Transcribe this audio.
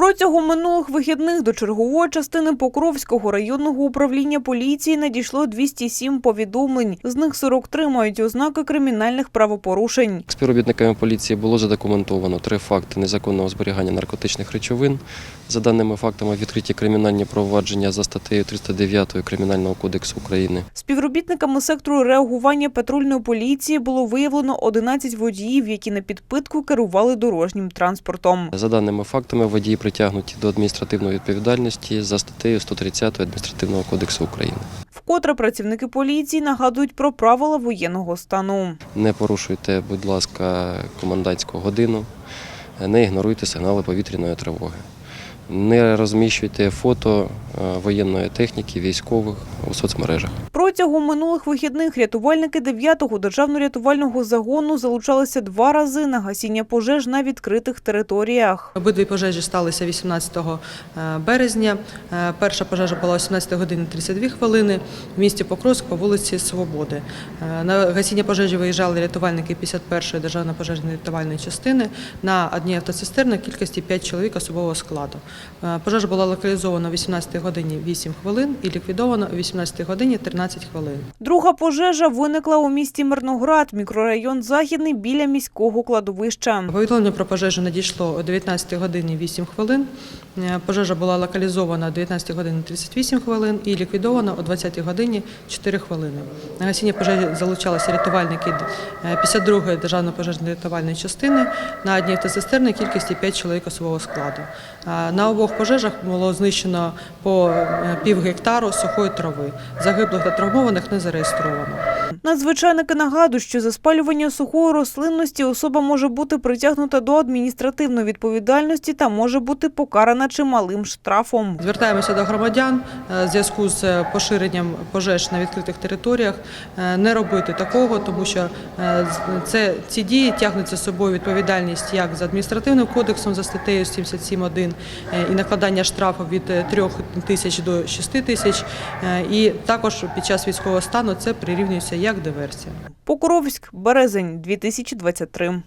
Протягом минулих вихідних до чергової частини Покровського районного управління поліції надійшло 207 повідомлень. З них 43 мають ознаки кримінальних правопорушень. Співробітниками поліції було задокументовано три факти незаконного зберігання наркотичних речовин. За даними фактами, відкриті кримінальні провадження за статтею 309 Кримінального кодексу України. Співробітниками сектору реагування патрульної поліції було виявлено 11 водіїв, які на підпитку керували дорожнім транспортом. За даними фактами, водії притягнуті до адміністративної відповідальності за статтею 130 Адміністративного кодексу України. Вкотре працівники поліції нагадують про правила воєнного стану. Не порушуйте, будь ласка, комендантську годину, не ігноруйте сигнали повітряної тривоги. Не розміщуйте фото е, воєнної техніки, військових у соцмережах. Протягом минулих вихідних рятувальники 9-го державно-рятувального загону залучалися два рази на гасіння пожеж на відкритих територіях. Обидві пожежі сталися 18 березня. Е, Перша пожежа була о 17 годині 32 хвилини в місті Покровськ по вулиці Свободи. Е, На гасіння пожежі виїжджали рятувальники 51-ї державної пожежної рятувальної частини на одній автоцистерні кількості 5 чоловік особового складу. Е, Пожежа була локалізована о 18 годині 8 хвилин і ліквідована о 18 годині 13 хвилин. Друга пожежа виникла у місті Мирноград, мікрорайон Західний біля міського кладовища. Повідомлення про пожежу надійшло о 19 годині 8 хвилин. Е, Пожежа була локалізована о 19 годині 38 хвилин і ліквідована о 20 годині 4 хвилини. На гасіння пожежі залучалися рятувальники е, 52-ї державної пожежної рятувальної частини на одній автоцистерні кількості 5 чоловік особового складу. Е, На обох пожежах було знищено по е, пів гектару сухої трави. Загиблих та травмованих не зареєстровано. Надзвичайники нагадують, що за спалювання сухої рослинності особа може бути притягнута до адміністративної відповідальності та може бути покарана чималим штрафом. Звертаємося до громадян е, в зв'язку з поширенням пожеж на відкритих територіях. е, Не робити такого, тому що е, це ці дії тягнуть за собою відповідальність як за адміністративним кодексом за статтею 77.1 е, і накладання штрафу від 3 тисяч до 6 тисяч. е, І також під час військового стану це прирівнюється як диверсія. Покровськ, березень 2023.